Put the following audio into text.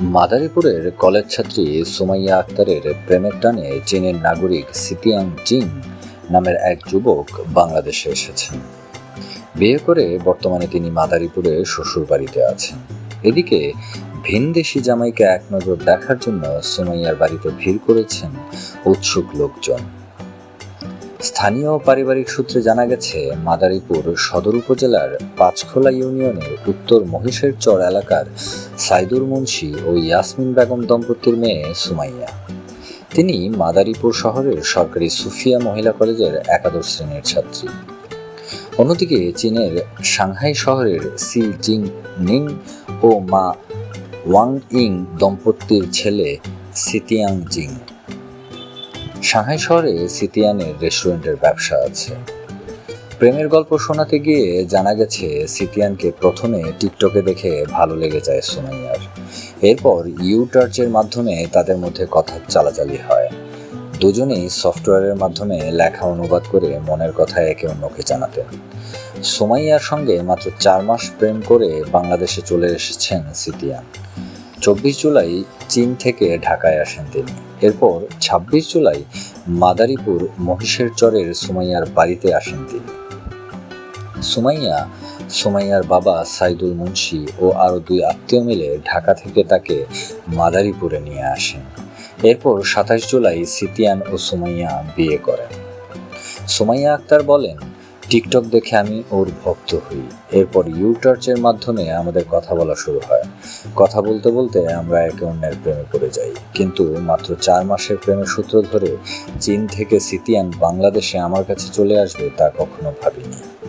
মাদারীপুরের কলেজ ছাত্রী সুমাইয়া আক্তারের প্রেমের টানে চীনের নাগরিক সিতিয়াং জিং নামের এক যুবক বাংলাদেশে এসেছেন। বিয়ে করে বর্তমানে তিনি মাদারীপুরে শ্বশুর বাড়িতে আছেন। এদিকে ভিনদেশি জামাইকে এক নজর দেখার জন্য সুমাইয়ার বাড়িতে ভিড় করেছেন উৎসুক লোকজন। স্থানীয় পারিবারিক সূত্রে জানা গেছে, মাদারীপুর সদর উপজেলার পাঁচখোলা ইউনিয়নের উত্তর মহিষের চর এলাকার সাইদুর মুন্সি ও ইয়াসমিন বেগম দম্পতির মেয়ে সুমাইয়া। তিনি মাদারীপুর শহরের সরকারি সুফিয়া মহিলা কলেজের একাদশ শ্রেণির ছাত্রী। অন্যদিকে চীনের সাংহাই শহরের সি জিং নিং ও মা ওয়াং ইং দম্পতির ছেলে সিতিয়াং জিং সাংহাই শহরে সিতিয়ানের রেস্টুরেন্টের ব্যবসা আছে। প্রেমের গল্প শোনাতে গিয়ে জানা গেছে, সিতিয়ানকে প্রথমে টিকটকে দেখে ভালো লেগে যায় সুমাইয়ার এরপর ইউ টার্চের মাধ্যমে তাদের মধ্যে কথা চালাচালি হয়। দুজনেই সফটওয়্যারের মাধ্যমে লেখা অনুবাদ করে মনের কথা একে অন্যকে জানাতেন। সোমাইয়ার সঙ্গে মাত্র চার মাস প্রেম করে বাংলাদেশে চলে এসেছেন সিতিয়ান। চব্বিশ জুলাই চীন থেকে ঢাকায় আসেন তিনি। এরপর ছাব্বিশ জুলাই মাদারীপুর মহিষের চরের সুমাইয়ার বাড়িতে আসেন তিনি। সুমাইয়া, সুমাইয়ার বাবা সাইদুল মুন্সি ও আরও দুই আত্মীয় মিলে ঢাকা থেকে তাকে মাদারীপুরে নিয়ে আসেন। এরপর সাতাশ জুলাই সিতিয়ান ও সুমাইয়া বিয়ে করেন। সুমাইয়া আক্তার বলেন টিকটক দেখে আমি ওর ভক্ত হই। এরপর ইউটার্চের মাধ্যমে আমাদের কথা বলা শুরু হয়। কথা বলতে বলতে আমরা একে অন্যের প্রেমে পড়ে যাই। কিন্তু মাত্র চার মাসের প্রেমের সূত্র ধরে চীন থেকে সিতিয়ান বাংলাদেশে আমার কাছে চলে আসবে তা কখনো ভাবিনি।